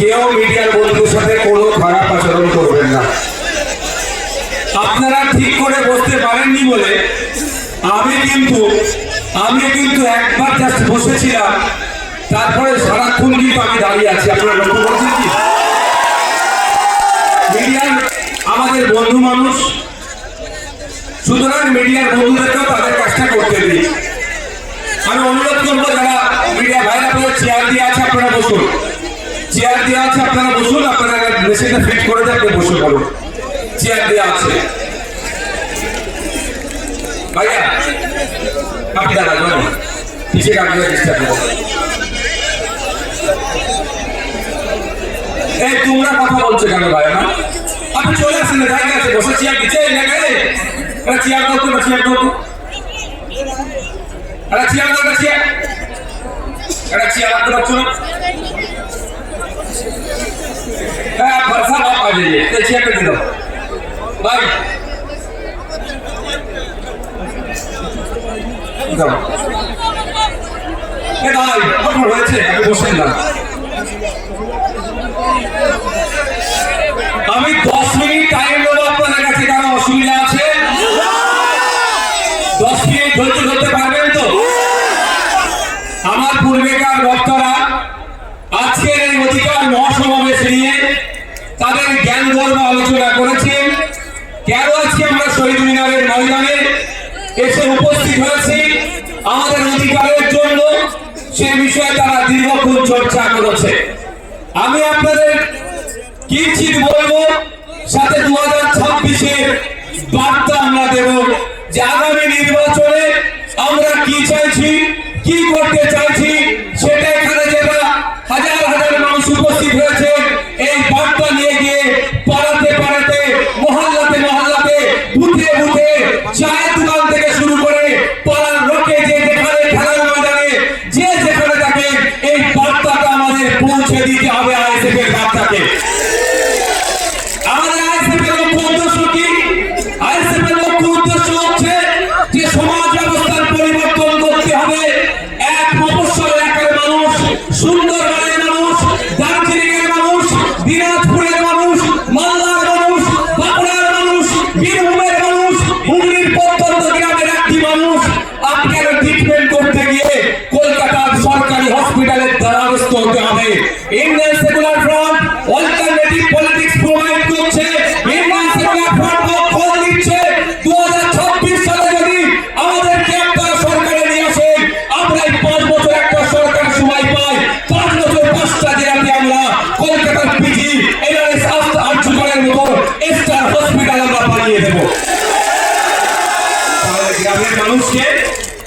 কেউ মিডিয়ার বন্ধুর সাথে কোনো খারাপ আচরণ করবেন না। আপনারা ঠিক করে বসতে পারেননি বলে আমি কিন্তু আমি কিন্তু একবার জাস্ট বসেছিলাম, তারপরে সারাক্ষণ কিন্তু আমি দাঁড়িয়ে আছি। আপনারা লক্ষ্য করছেন কি? মিডিয়ার আমাদের বন্ধু মানুষ, সুতরাং মিডিয়ার বন্ধুদেরকেও তাদের কাজটা করতে দিই আমি অনুরোধ করব যারা মিডিয়া ভাইরা আপনাদের চেয়ার দিয়ে আছে, আপনারা বসুন। চেয়ার দেওয়া আছে, আপনারা বসুন, আপনারা মেশিনটা ফিট করে দেন বসে পড়ুন চেয়ার দেওয়া আছে। ভাইয়া আপনি দাদা যান পিছিয়ে চেষ্টা করব এই, তোমরা কথা বলছো কেন ভাই না আপনি চলে আসেন না জায়গা আছে, বসে চেয়ার দিচ্ছে এটা চেয়ার করতো না চেয়ার করতো চেয়ার এটা চেয়ার এটা চেয়ার রাখতে পারছ না হ্যাঁ বেরিয়ে ছিয়াত্তর দিন ভাই। ভাই কখন হয়েছে? আমি বসে না আমি বিষয়ে তারা দীর্ঘক্ষণ চর্চা করেছে। আমি আপনাদের কিঞ্চিত বলব, সাথে দু হাজার ছাব্বিশের বার্তা আমরা দেব যে আগামী নির্বাচনে আমরা কি চাইছি, কি করতে চাইছি, সেটা এখানে দ্বারস্থ হতে হবে। Indian secular front alternative politics provide করছে। ইন্ডিয়ান সেকুলার ফ্রন্ট কল দিচ্ছে দু সালে যদি আমাদেরকে একটা সরকারে নিয়ে আসে, আমরা এই পাঁচ বছর একটা সরকার সময় পাই। পাঁচ বছর পাঁচটা জেলাতে আমরা কলকাতার পিজি এনআরএস আর্যকরের মতো স্টার হসপিটাল আমরা বানিয়ে দেবো। গ্রামের মানুষকে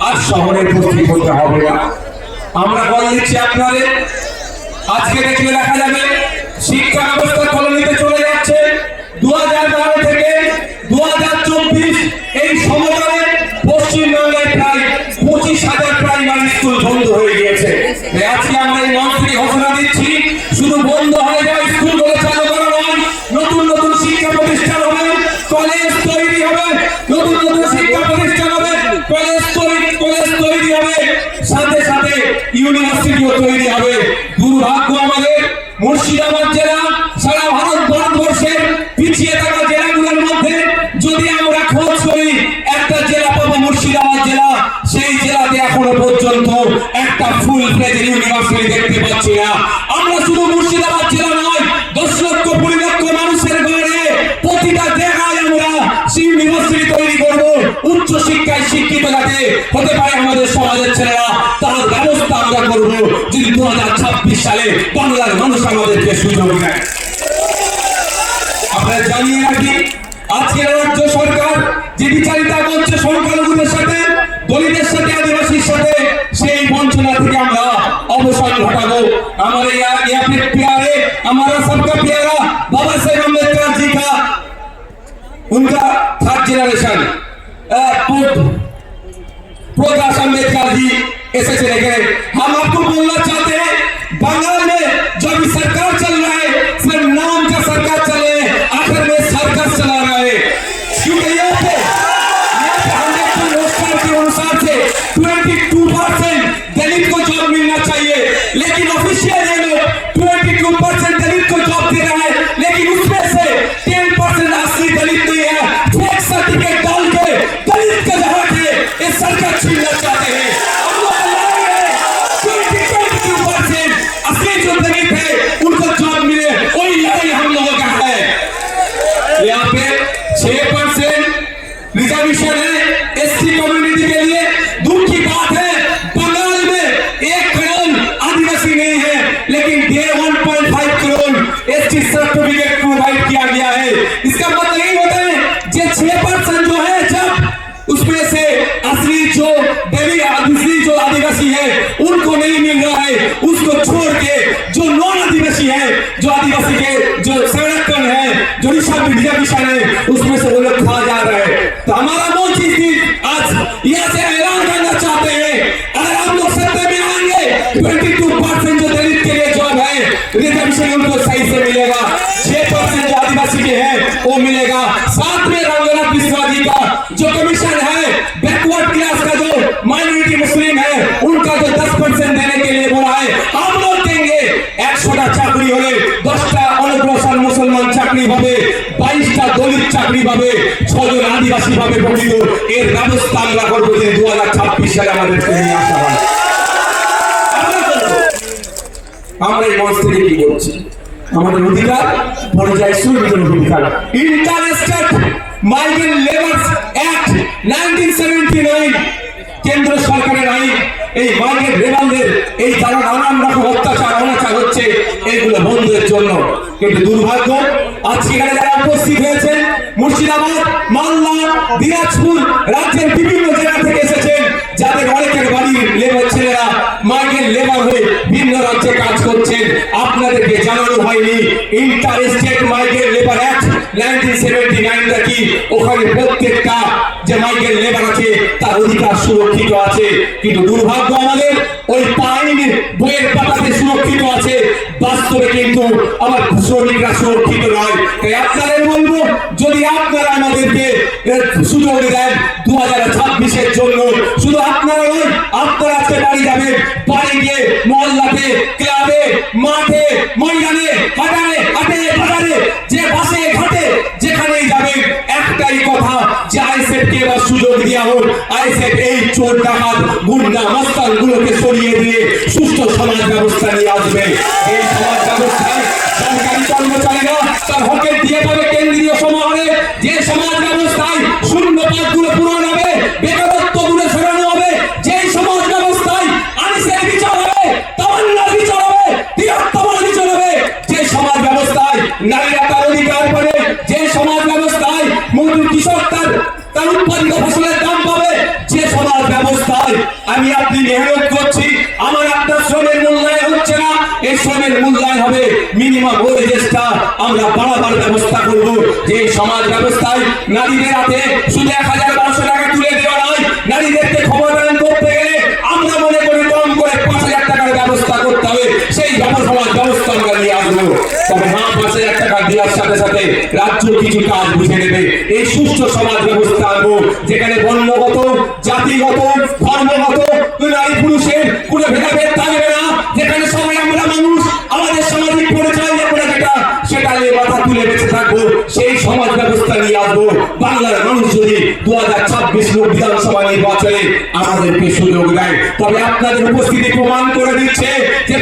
আর শহরে ভর্তি করতে হবে না। দিচ্ছি আপনাদের। আজকে দেখলে দেখা যাবে ইউনিভার্সিটিও তৈরি হবে। দুর্ভাগ্য আমাদের মুর্শিদাবাদ জেলা, সারা ভারত ভারতবর্ষের পিছিয়ে থাকা জেলাগুলোর মধ্যে যদি আমরা খোঁজ করি, একটা জেলা পাবো মুর্শিদাবাদ জেলা, সেই জেলাতে এখনও পর্যন্ত একটা ফুল ফ্লেজ ইউনিভার্সিটি দেখতে পাচ্ছি না। আমরা শুধু মুর্শিদাবাদ জেলা নয়, দশ লক্ষ, কুড়ি লক্ষ মানুষের ঘরে প্রতিটা জায়গায় আমরা ইউনিভার্সিটি তৈরি করব। উচ্চ শিক্ষায় শিক্ষিত যাতে হতে পারে আমাদের সমাজের ছেলেরা। ব্যবস্থা আমরা করব যদি দু সালে বাংলার মানুষ আমাদেরকে সুযোগ দেয় আপনারা জানিয়ে রাখি আজকের রাজ্য সরকার যে বিচারিতা করছে সংখ্যালঘুদের সাথে দলিতের সাথে আদিবাসীর সাথে সেই বঞ্চনা থেকে আমরা অবসান ঘটাবো আমার এই यहाँ पे प्यारे हमारा सबका प्यारा बाबा साहेब अम्बेडकर जी का उनका थर्ड जनरेशन प्रकाश अम्बेडकर जी ऐसे चले गए हम आपको बोलना चाहते हैं बंगाल किसी के जो संरक्षण है जो भी सब मीडिया किसान है उसमें से वो लोग खा जाए ছজন ভাবে পাবে এর ব্যবস্থা আমরা করব যে দু হাজার ছাব্বিশ সালে আমাদেরকে নিয়ে আসা হয়। আমরা এই মঞ্চ থেকে কি করছি আমাদের অধিকার, পর্যায়ে সুবিধার অধিকার। Interested migrant labour act nineteen seventy nine, কেন্দ্র সরকারের আইন। এই মার্কেট রেবানদের এই যারা নানান রকম অত্যাচার, অনাচার হচ্ছে এইগুলো বন্ধুদের জন্য। কিন্তু দুর্ভাগ্য, আজকে এখানে যারা উপস্থিত হয়েছেন, মুর্শিদাবাদ, মালদা, দিনাজপুর রাজ্যের বিভিন্ন জেলা থেকে এসেছেন। যাদের অনেকের বাড়ির লেবার ছেলেরা মাইগ্রেন্ট লেবার হয়ে ভিন্ন রাজ্যে কাজ করছেন, আপনাদেরকে জানানো হয়নি। Interstate labour act nineteen seventy নাইনটা কি? ওখানে প্রত্যেকটা যে মাইকেল লেবার আছে, তার অধিকার সুরক্ষিত আছে। কিন্তু দুর্ভাগ্য আমাদের, ওই পাইন বইয়ের পাতাতে সুরক্ষিত আছে। বাস্তবে কিন্তু আমার শ্রমিকরা সুরক্ষিত নয়। তাই আপনাদের বলব, যদি আপনারা আমাদেরকে সুযোগ দেন দু হাজার ছাব্বিশের জন্য, শুধু আপনারা নয়, আপনারা আজকে বাড়ি যাবেন, বাড়ি গিয়ে মহল্লাতে, ক্লাবে, মাঠে, ময়দানে হাটারে হাটে, বাজারে এবার সুযোগ দেওয়া হোক আইসেফ এই চোর ডাকাত, গুন্ডা মাস্তান গুলোকে সরিয়ে দিয়ে সুস্থ সমাজ ব্যবস্থা নিয়ে আসবে। এই সমাজ ব্যবস্থায় সরকারি কর্মচারীরা তার হকের দিয়ে পাবে কেন্দ্রীয় সমাহারে আমরা বাড়াবার ব্যবস্থা করব। যে সমাজ ব্যবস্থায় নারীদের হাতে শুধু এক হাজার বারোশো টাকা তুলে দেওয়া নয়, নারীদেরকে ক্ষমতায়ন করতে গেলে আমরা মনে করি কম করে পাঁচ হাজার টাকার ব্যবস্থা করতে হবে। সেই সমাজ ব্যবস্থা আমরা নিয়ে আসব। তবে হ্যাঁ পাঁচ হাজার টাকা দেওয়ার সাথে সাথে রাজ্য কিছু কাজ বুঝে নেবে। এই সুস্থ সমাজ ব্যবস্থা আনব, যেখানে বর্ণগত, জাতিগত, ধর্মগত নারী পুরুষের দু হাজার আমাদেরকে সুযোগ দেয়। তবে আপনাদের উপস্থিতি প্রমাণ করে দিচ্ছে যে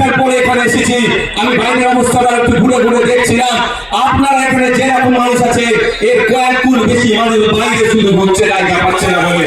আপনারা এখানে এসেছি। আমি বাইরের অবস্থাটা এখানে যেরকম মানুষ আছে, এর কয়েক গুণ বেশি মানুষ বাইরে শুধু ঘুরছে জায়গা পাচ্ছে না বলে।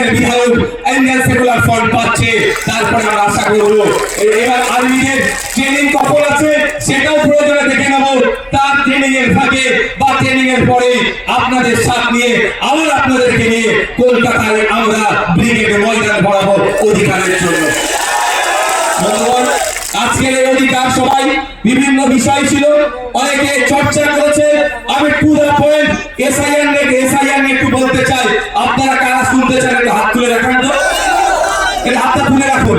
ডিজিটের বিধায়ক ইন্ডিয়ান সেকুলার ফ্রন্ট পাচ্ছে, তারপরে আমরা আশা করব এবার আর্মিদের ট্রেনিং কখন আছে, সেটাও প্রয়োজনে দেখে নেব। তার ট্রেনিং এর ফাঁকে বা ট্রেনিং এর পরে আপনাদের সাথ নিয়ে আবার আপনাদেরকে নিয়ে কলকাতায় আমরা ব্রিগেড ময়দান বরাবর অধিকারের জন্য। আজকের এই অধিকার সবাই বিভিন্ন বিষয় ছিল। অনেকে চর্চা করেছে। আমি টু দা পয়েন্ট এসআইআর নিয়ে এসআইআর একটু বলতে চাই। আপনারা কারা শুনতে চান একটু হাত তুলে রাখান তো। হাতটা তুলে রাখুন।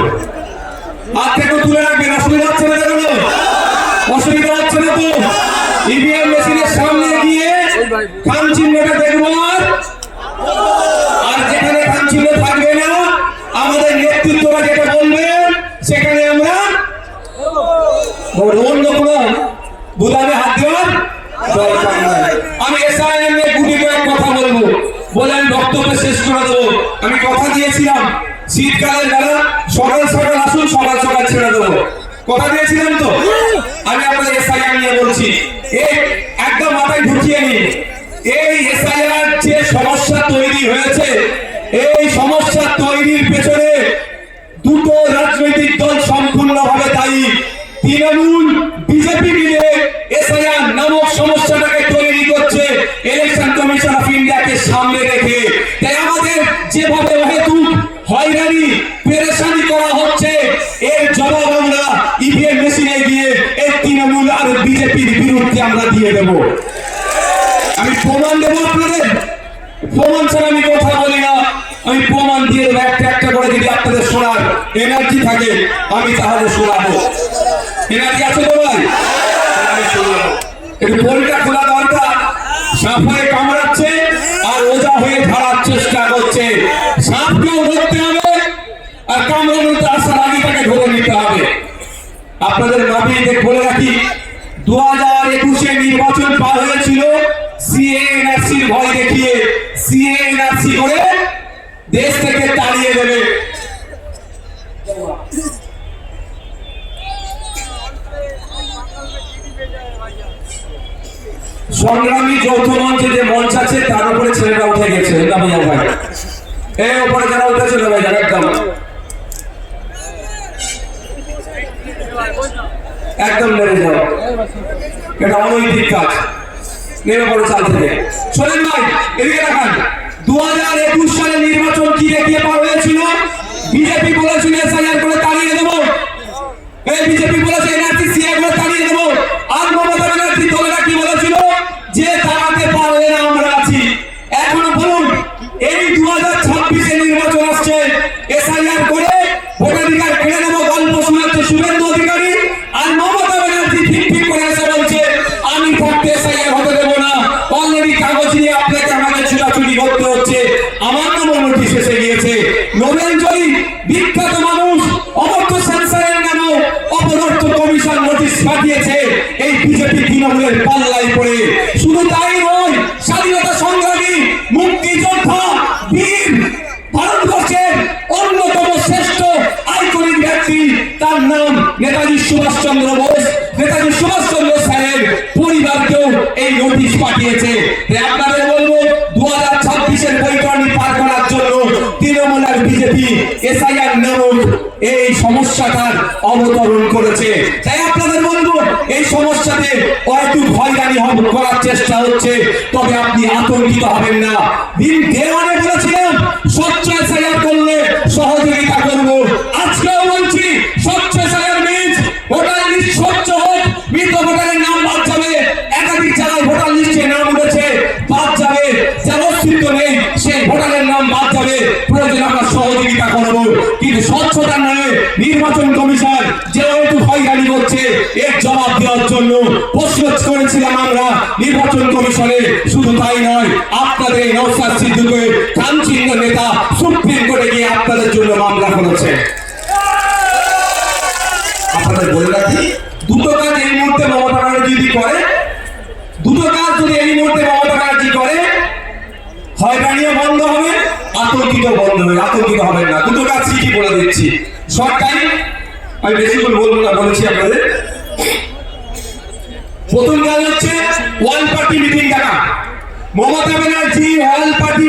হাত থেকে তুলে রাখবেন অসুবিধা হচ্ছে না কেন? অসুবিধা হচ্ছে না তো? ইভিএম মেশিনের সামনে গিয়ে খাম চিহ্নটা দেখব। আমি কথা দিয়েছিলাম, শীতকালের বেলা সকাল সকাল আসুন, সকাল সকাল ছেড়ে দেবো। কথা দিয়েছিলেন তো? আমি আপনাদের এসআইআর নিয়ে বলছি এই একদম মাথায় ঢুকিয়ে নিন। এই এসআইআর যে সমস্যা তৈরি হয়েছে, এই সমস্যা তৈরির পেছনে দুটো রাজনৈতিক দল সম্পূর্ণভাবে দায়ী। তৃণমূল যেভাবে হেতুক হয়রানি, পেরেশানি করা হচ্ছে, এর জবাব আমরা ইভিএম মেশিনে গিয়ে এই তৃণমূল আর বিজেপির বিরুদ্ধে আমরা দিয়ে দেব। আমি প্রমাণ দেবো আপনাদের? প্রমাণ ছাড়া আমি কথা বলি না। আমি প্রমাণ দিয়ে দেবো, একটা একটা করে যদি আপনাদের শোনার এনার্জি থাকে, আমি তাহলে শোনাবো। এনার্জি আছে তো ভাই? আমি শোনাবো। একটু বলটা খোলা দরকার। হয়ে কামড়াচ্ছে। ওজা হয়ে ধরার চেষ্টা করছে। সাপকেও ধরতে হবে আর কামড়ানোতে আসার আগে তাকে ধরে নিতে হবে। আপনাদের মাপিয়ে বলে রাখি দু হাজার একুশে নির্বাচন পার হয়েছিল সিএনআরসির ভয় দেখিয়ে সিএনআরসি করে দেশ থেকে তাড়িয়ে দেবে। সংগ্রামী যৌথ মঞ্চে যে মঞ্চ আছে, তার উপরে ছেলেরা উঠে গেছে। ভাই। যারা উঠেছিল ভাই যারা একদম। একদম যাও এটা অনৈতিক কাজ। নেমে পড়ো চাল থেকে। শোনেন ভাই, এদিকে দু হাজার একুশ সালে নির্বাচন কি দেখিয়ে পার হয়েছিল? বিজেপি বলেছিল এসআইআর করে তাড়িয়ে দেবো। এই বিজেপি বলেছে এনআরসি সিএ করে তাড়িয়ে দেবো। আর মমতা não পাঠিয়েছে। আপনাদের বলব দু হাজার ছাব্বিশের বৈতরণী পার করার জন্য তৃণমূল আর বিজেপি এসআইআর নামক এই সমস্যাটার অবতরণ করেছে। তাই আপনাদের বলব, এই সমস্যাতে হয়তো হয়রানি করার চেষ্টা হচ্ছে, তবে আপনি আতঙ্কিত হবেন না। দিন দেওয়ানে বলেছিলাম স্বচ্ছ করেছিলাম আমরা নির্বাচন কমিশনে। শুধু তাই নয়, আপনাদের নৌসাদ সিদ্ধুকে কাঞ্চিন্ন নেতা সুপ্রিম কোর্টে গিয়ে আপনাদের জন্য মামলা করেছে। আপনাদের বলে রাখি, দুটো কাজ এই মুহূর্তে মমতা ব্যানার্জি যদি করে। দুটো কাজ যদি এই মুহূর্তে মমতা ব্যানার্জি করে, হয়রানিও বন্ধ হবে আতঙ্কিত বন্ধ হবে, আতঙ্কিত হবে না। দুটো কাজ কি বলে দিচ্ছি। টাইম, আমি বেশি করে বলব না, বলেছি আপনাদের। প্রথম কাজ হচ্ছে ওয়ান পার্টি মিটিং ডাকা। মমতা ব্যানার্জি অল পার্টি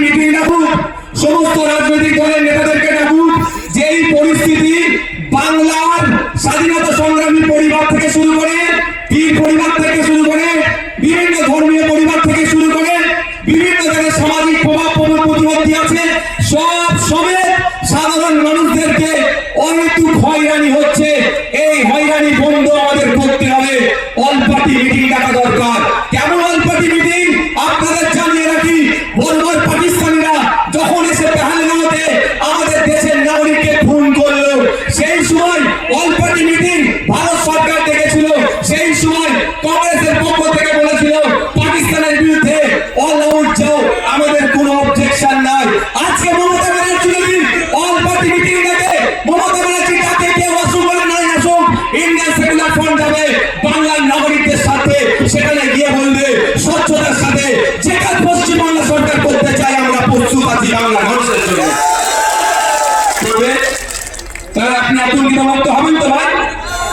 আতঙ্কিত হবেন তো ভাই?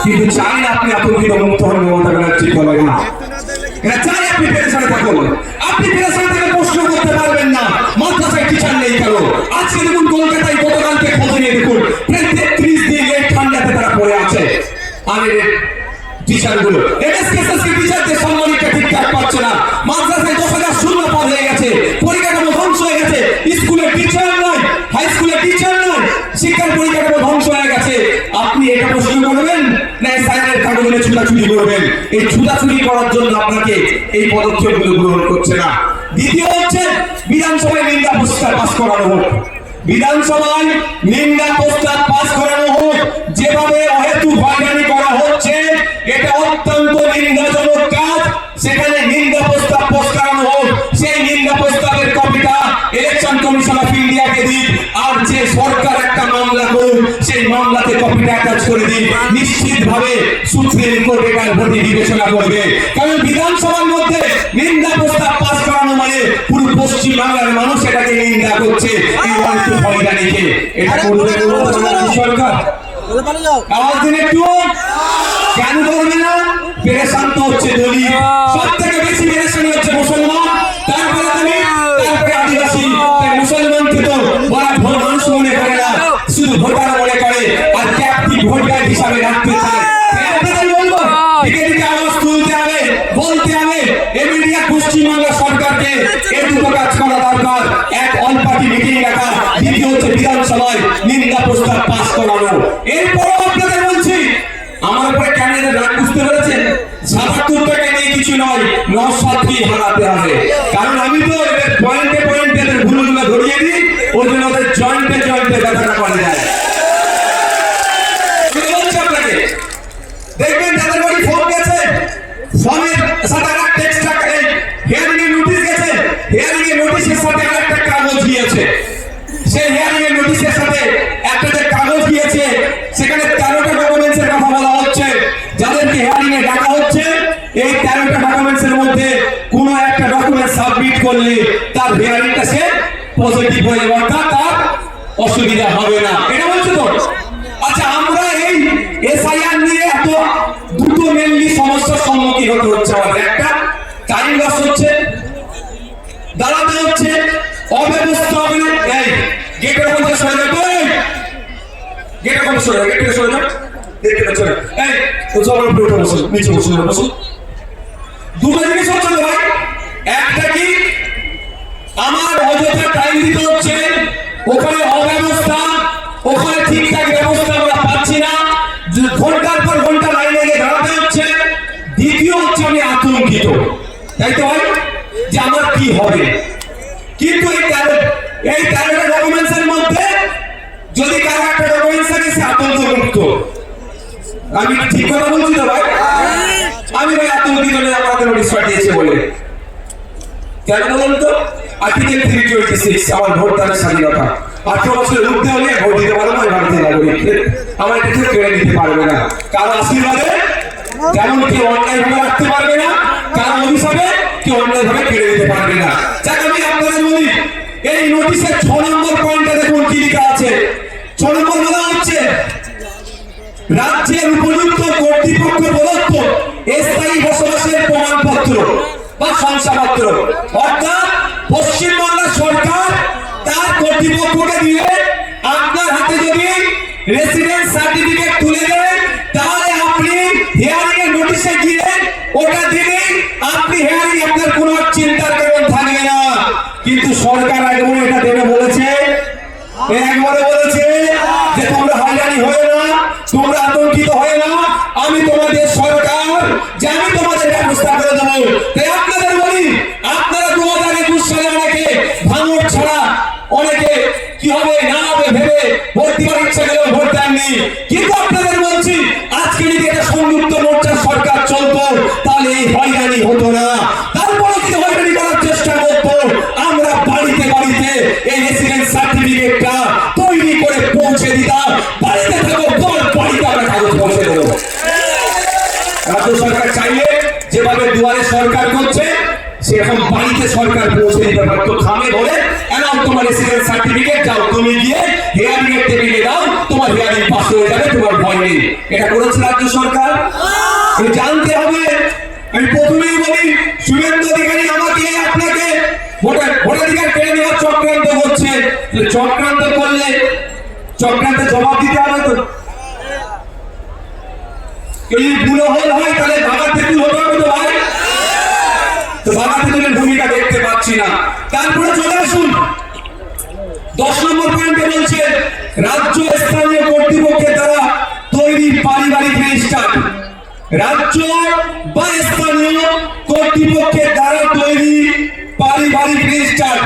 কিন্তু চাই না আপনি আতঙ্কিত মুক্ত হন মমতা ব্যানার্জির বলে না। এরা চাই আপনি পেরেশানে থাকুন। আপনি টিচার নেই ঠান্ডাতে তারা পড়ে আছে। আমি টিচারগুলো ছুটাছুটি করবেন। এই ছুটাছুটি করার জন্য আপনাকে এই পদক্ষেপগুলো গ্রহণ করছে না। দ্বিতীয় হচ্ছে, বিধানসভায় নিন্দা প্রস্তাব পাস করানো হোক। বিধানসভায় নিন্দা প্রস্তাব পাস করানো হোক, যেভাবে অহেতু হয়রানি করা হচ্ছে, এটা অত্যন্ত নিন্দাজনক কাজ। সেখানে নিন্দা প্রস্তাব পাস করানো হোক। সেই নিন্দা প্রস্তাবের কপিটা ইলেকশন কমিশন অফ ইন্ডিয়াকে দিন, আর যে সরকার একটা মামলা করুন সেই মামলাতে কপিটা অ্যাটাচ করে দিন। নিশ্চিতভাবে প্রতি বিবেচনা করবে। কারণ বিধানসভার মধ্যে নিন্দা প্রস্তাব পাস করানো মানে পুরো পশ্চিম বাংলার মানুষ এটাকে নিন্দা করছে। এই অহেতু হয়রানিকে এটা করবে সরকার। আওয়াজ দিন একটু। কেন করবে না? পেরেশান তো হচ্ছে দলিত। সব থেকে বেশি পেরেশানি হচ্ছে মুসলমান। বিধানসভায় নিন্দা প্রস্তাব পাস করানো এরপরও আপনাদের বলছি, আমার উপরে ক্যামেরা রাগ বুঝতে পেরেছেন? সাতাত্তর টাকা নিয়ে কিছু নয় নশাতকে হারাতে হবে। পজিটিভ হয়ে যাবে, অর্থাৎ তার অসুবিধা হবে না। এটা বলছো তো? আচ্ছা আমরা এই এসআইআর নিয়ে এত দুটো মেনলি সমস্যার সম্মুখীন হতে হচ্ছে আমাদের। একটা টাইম লস হচ্ছে, দাঁড়াতে হচ্ছে, অব্যবস্থা হবে এই গেটের মধ্যে সরে যাবে গেটের মধ্যে সরে গেটের সরে যাবে দুটো জিনিস একটা আমার অযথা টাইম দিতে হচ্ছে। ওখানে অব্যবস্থা, ওখানে ঠিকঠাক ব্যবস্থা আমরা পাচ্ছি না। ঘণ্টার পর ঘণ্টা লাইনে গিয়ে দাঁড়াতে হচ্ছে। দ্বিতীয় হচ্ছে আমি আতঙ্কিত। তাই তো যে আমার কি হবে? কিন্তু এই তেরো, এই তেরোটা ডকুমেন্টস এর মধ্যে যদি কারও একটা ডকুমেন্টস থাকে, সে আতঙ্ক মুক্ত আমি ঠিক কথা বলছি তো ভাই? আমি ভাই আতঙ্কিত আমাকে নোটিশ পাঠিয়েছে বলে। কেন বলুন তো? আর্টিকেল থ্রি টোয়েন্টি সিক্স আমার ভোট দানের স্বাধীনতা। আঠারো বছরের ঊর্ধ্বে হলে ভোট দিতে পারব আমি ভারতীয় নাগরিক আমার কিছু কেড়ে নিতে পারবে না। কারও আশীর্বাদে যেমন কেউ অন্যায় ভাবে রাখতে পারবে না? কারও অভিশাপে কেউ অন্যায় ভাবে কেড়ে নিতে পারবে না? যাক, আমি আপনাদের বলি, এই নোটিশের ছ নম্বর পয়েন্টে দেখুন কি লেখা আছে। ছ নম্বর বলা হচ্ছে, রাজ্যের উপযুক্ত কর্তৃপক্ষ প্রদত্ত স্থায়ী বসবাসের প্রমাণপত্র। বা শংসাপত্র অর্থাৎ পশ্চিমবাংলা সরকার তার কর্তৃপক্ষকে দিয়ে আপনার হাতে যদি রেসিডেন্স সার্টিফিকেট তুলে দেন, তাহলে আপনি হিয়ারিং এর নোটিশে গিয়ে ওটা দিলে আপনি হিয়ারিং আপনার কোনো চিন্তার কারণ থাকবে না। কিন্তু সরকার আগে এটা দেবে বলেছে। একবারে বলেছে যে তোমরা হয়রানি হয়ে না, তোমরা আতঙ্কিত হয়ে না। আমি তোমাদের সরকার, যে আমি তোমাদের ব্যবস্থা করে দেবো। তাই আপনাদের বলি, আপনারা দু হাজার একুশ সালে অনেকে ভাঙর ছাড়া অনেকে কি হবে না হবে ভেবে ভোট দিবার ইচ্ছা গেলেও ভোট দেননি। কিন্তু আপনাদের সার্টিফিকেট যাও, তুমি গিয়ে হেয়ারিং এর টেবিলে দাও, তোমার হেয়ারিং পাস হয়ে যাবে, তোমার ভয় নেই। এটা করেছে রাজ্য সরকার? জানতে দশ নম্বর পয়েন্টে বলছে, রাজ্য স্থানীয় কর্তৃপক্ষের দ্বারা তৈরি পারিবারিক রেজিস্টার। রাজ্য বা স্থানীয় কর্তৃপক্ষের দ্বারা তৈরি পারিবারিক রেজিস্টার।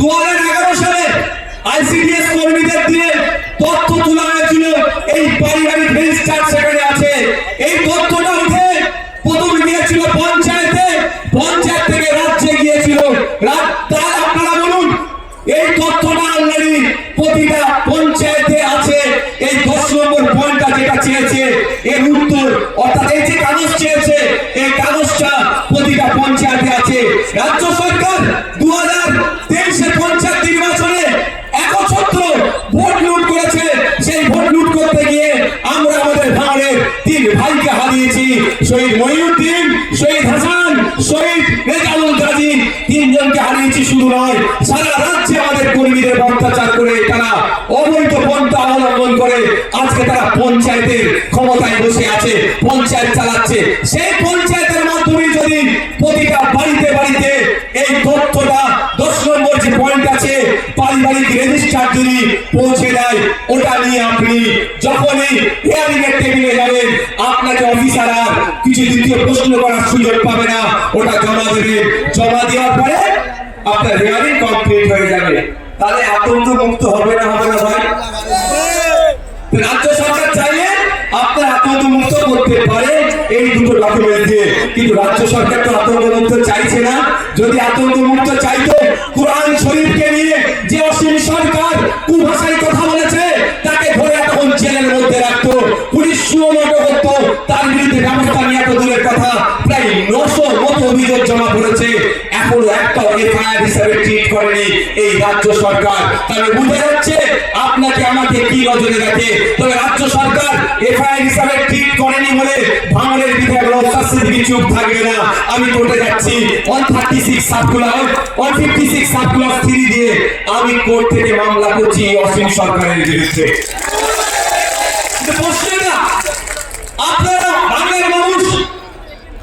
দু সালে আইসিডিএস কর্মীদের দিয়ে তথ্য তোলা হয়েছিল, এই পারিবারিক রেজিস্টার সেখানে আছে। এই তথ্যটা উঠে প্রথমে গিয়েছিল পঞ্চায়েতে, পঞ্চায়েত থেকে রাজ্যে গিয়েছিল। রাত- এই তথ্যটা অলরেডি প্রতিটা পঞ্চায়েতে আছে। এই দশ নম্বর পয়েন্টটা যেটা চেয়েছে, এর উত্তর, অর্থাৎ এই যে কাগজ চেয়েছে, এই কাগজটা প্রতিটা পঞ্চায়েতে আছে। রাজ্য সরকার দু হাজার তেইশের পঞ্চায়েত নির্বাচনে একছত্র ভোট লুট করেছে। সেই ভোট লুট করতে গিয়ে আমরা আমাদের ভাঙড়ের তিন ভাইকে হারিয়েছি, শহীদ মহিউদ্দিন শহীদ হাসান শহীদ রেজাউল তিনজনকে হারিয়েছি শুধু নয়, সারা রাজ্যে আমাদের কর্মীদের অত্যাচার করে তারা অবৈধ পন্থা অবলম্বন করে আজকে তারা পঞ্চায়েতের ক্ষমতায় বসে আছে, পঞ্চায়েত চালাচ্ছে। সেই পঞ্চায়েতের মাধ্যমে যদি প্রতিটা বাড়িতে বাড়িতে এই তথ্যটা দশ নম্বর যে পয়েন্ট আছে, পারিবারিক রেজিস্টার যদি পৌঁছে দেয়, ওটা নিয়ে আপনি যখনই হিয়ারিং এর টেবিলে আর দ্বিতীয় প্রশ্ন করার সুযোগ পাবে না, ওটা জমা দেবে। জমা দেওয়ার পরে আপনার হিয়ারিং কমপ্লিট হয়ে যাবে। তাহলে আতঙ্ক মুক্ত হবে না হবে না ভাই? রাজ্য সরকার চাইলে আপনার আতঙ্ক মুক্ত করতে পারে এই দুটো ডকুমেন্ট দিয়ে। কিন্তু রাজ্য সরকার তো আতঙ্ক মুক্ত চাইছে না। যদি আতঙ্ক মুক্ত চাইতো, কোরআন শরীফকে নিয়ে যে অসীম সরকার কুভাষায় কথা বলেছে, তাকে ধরে এখন জেলের মধ্যে রাখতো। পুলিশ সুমোটো করতো তার বিরুদ্ধে ব্যবস্থা নিয়ে এত দূরের কথা। প্রায় নশো মতো অভিযোগ জমা পড়েছে। এখনও একটা এফআইআর হিসাবে ট্রিট করেনি এই রাজ্য সরকার। তাহলে বুঝে যাচ্ছে আপনাকে আমাকে কি নজরে রাখে? তবে রাজ্য সরকার এফআইআর হিসাবে ট্রিট করেনি বলে ভাঙনের বিধায়ক রক্ষাশ্রী দিকে চুপ থাকবে না। আমি কোর্টে যাচ্ছি। One thirty six circular one fifty six circular three দিয়ে আমি কোর্ট থেকে মামলা করছি অসীম সরকারের বিরুদ্ধে কিন্তু প্রশ্ন না আপনারা বাংলার মানুষ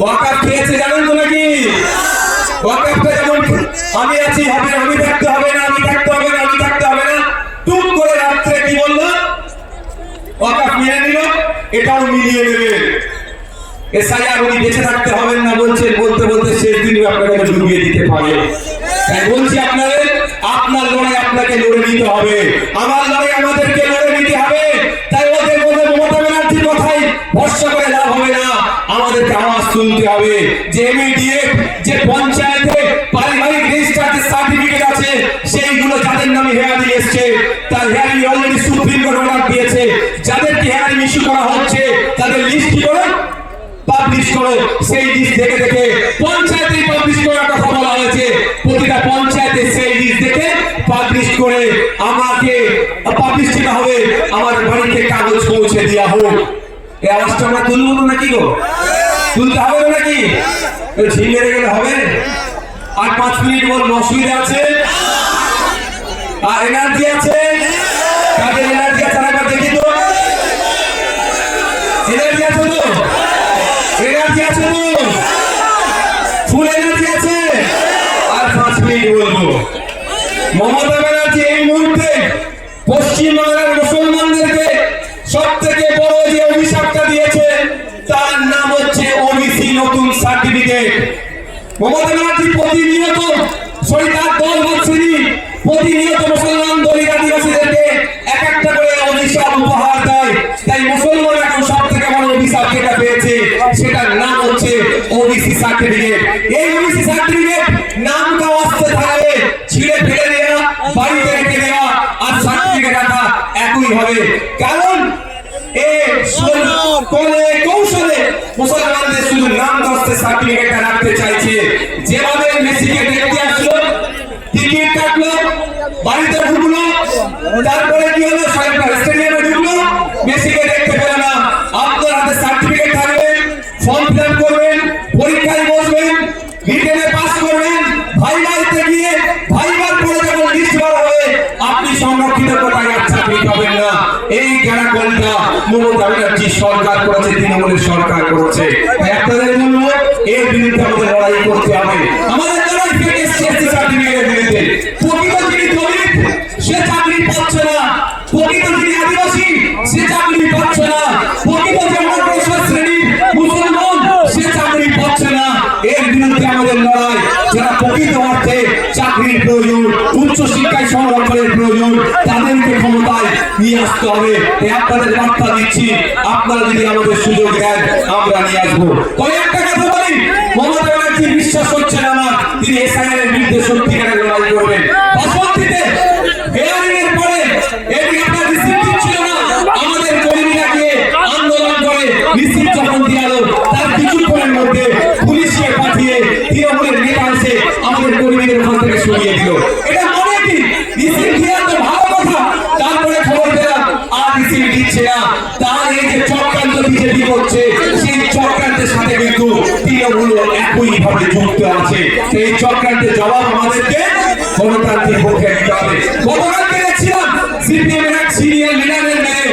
ওয়াকাপ খেয়েছে, জানেন তো নাকি? ওয়াকাপটা যেমন আমি আছি, হবে আমি থাকতে হবে না, আমি থাকতে হবে না, আমি থাকতে হবে না। টুক করে রাত্রে কি বলল? ওয়াকাপ মেনে নিল, এটাও মিলিয়ে নেবে। এসআইআর উনি বেঁচে থাকতে হবেন না বলছেন, বলতে বলতে শেষ দিনই আপনাকে ডুবিয়ে দিতে পারে। তাই বলছি আপনাদের, আপনার লড়াই আপনাকে লড়ে নিতে হবে। আমার লড়াই আমাদেরকে লড়ে নিতে হবে। তাই ওদের মধ্যে মমতা ব্যানার্জির কথাই ভরসা করে লাভ হবে না। আমাদেরকে আওয়াজ তুলতে হবে। যে ইমিডিয়েট যে পঞ্চায়েতে পারিবারিক রেজিস্টার সার্টিফিকেট আছে, সেইগুলো যাদের নামে হেয়ারিং এসছে, তার hearing already supreme court order দিয়েছে। যাদেরকে হেয়ারিং ইস্যু করা হচ্ছে, তাদের লিস্ট কি করে? পাবলিশ করো। সেই লিস্ট দেখে দেখে পঞ্চায়েতে পাবলিশ করার কথা বলা হয়েছে। প্রতিটা পঞ্চায়েতে সেই লিস্ট দেখে পাবলিশ করে আমাকে পাবলিশ যেটা হবে। আমার বাড়িতে কাগজ পৌঁছে দেওয়া হোক। এই আওয়াজটা আমরা তুলবো না নাকি গো? তুলতে হবে না নাকি? ঝিল মেরে গেলে হবে? আর পাঁচ মিনিট বলব অসুবিধা আছে? আর এনার্জি আছে? কাদের এনার্জি আছে, আর একবার দেখি তো। এনার্জি আছে তো? এনার্জি আছে তো? ফুল এনার্জি আছে? আর পাঁচ মিনিট বলব। মমতা ব্যানার্জি এই মুহূর্তে পশ্চিমবাংলার দিকে মমতা প্রতিনিয়ত সরিদার দল বাচ্চিনি প্রতিনিয়ত মুসলমান দলিত আদিবাসীদেরকে এক একটা করে অভিশাপ, উপহার দেয়। তাই মুসলমান এখন সব থেকে বড় অভিশাপ যেটা পেয়েছে, সেটার নাম হচ্ছে ওবিসি সার্টিফিকেট। এই ওবিসি সার্টিফিকেট নাম কেউ আসতে থাকলে ছিঁড়ে ফেলে দেওয়া বাড়িতে রেখে দেওয়া আর সার্টিফিকেট একই হবে। কারণ রাখতে চাইছে। যেভাবে মেসিকে দেখতে আসলো, টিকিট কাটলো, বাড়িতে ঢুকলো, তারপরে কি হলো? স্টেডিয়ামে ঢুকলো, মেসিকে দেখতে পেল না। আপনার হাতে সার্টিফিকেট থাকবে ফর্ম ফিল করবেন, পরীক্ষায় বসবেন রিটেনে পাস করবেন ভাইভাতে গিয়ে ভাইবার পরে যখন লিস্ট বার হবে, আপনি সংরক্ষিত কোটায় আর চাকরি পাবেন না। এই গ্যারাকলটা মমতা ব্যানার্জি সরকার করেছে, তৃণমূলের সরকার করেছে। আপনাদের জন্য এর বিরুদ্ধে আমাদের লড়াই করতে হবে। আমাদের লড়াই ফেটে এসছে সার্টিফিকেটের বিরুদ্ধে। প্রকৃত যিনি দলিত, সে চাকরি পাচ্ছে না। প্রকৃত যিনি আদিবাসী, সে চাকরি পাচ্ছে না। প্রকৃত যে অনগ্রসর শ্রেণির মুসলমান, সে চাকরি পাচ্ছে না। এর বিরুদ্ধে আমাদের লড়াই। যারা প্রকৃত অর্থে চাকরির প্রয়োজন উচ্চ নিয়ে আসতে হবে আপনাদের বার্তা দিচ্ছি। আপনারা যদি আমাদের সুযোগ দেন, আমরা নিয়ে আসব। কয়েকটা কথা বলি মমতা ব্যানার্জি বিশ্বাস হচ্ছে না আমার। তিনি এসআইআর বিরুদ্ধে সত্যিকারের লড়াই করবেন। যুক্ত আছে। সেই চক্রান্তের জবাব আমাদেরকে গণতান্ত্রিক পক্ষে দিতে হবে। দেখছিলাম সিপিএম এক সিনিয়র লিডারের মেয়ে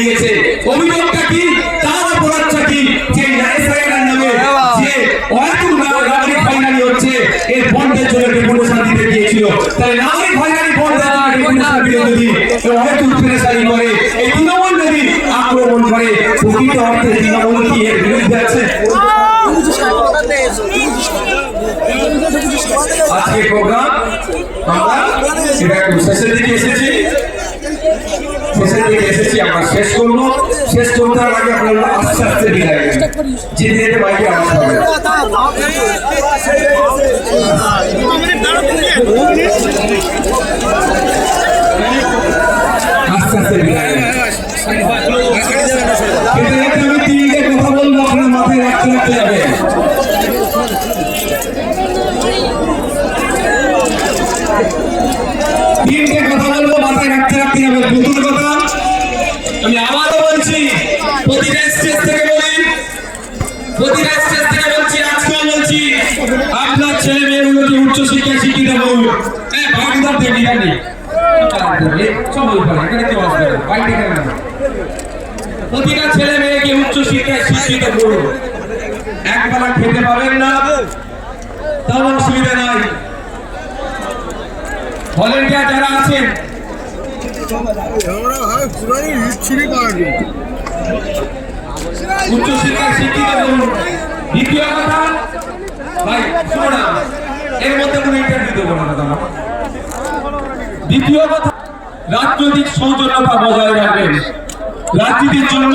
দিয়েছে। অভিযোগটা কি? তার অপরাধটা কি? যে নামে যে ফাইনালি হচ্ছে, এর বন্ধের জন্য দিতে গিয়েছিল। ফাইনালি অহেতুক প্রেসারি করে, এই তৃণমূল আক্রমণ করে, প্রকৃত অর্থে তৃণমূল কি এর বিরুদ্ধে আছে? আজকে প্রোগ্রাম আমরা শেষের দিকে এসেছি। এসেছি, আমরা শেষ করব। শেষ করতে আস্তে আস্তে কথা বলব, আপনার মাথায় রাখতে রাখতে যাবে প্রতিটা ছেলে মেয়েকে উচ্চ শিক্ষায় শিক্ষিত করুন। একবেলা খেতে পাবেন না তাও অসুবিধা নাই। ভলেন্টিয়ার যারা আছেন উচ্চ শিক্ষায় শিক্ষিত করুন। দ্বিতীয় কথা ভাই শোনো এর মধ্যে কোনো ইন্টারভিউ দেবো না দ্বিতীয় কথা রাজনৈতিক সৌজন্যতা বজায় রাখবেন। রাজনীতির জন্য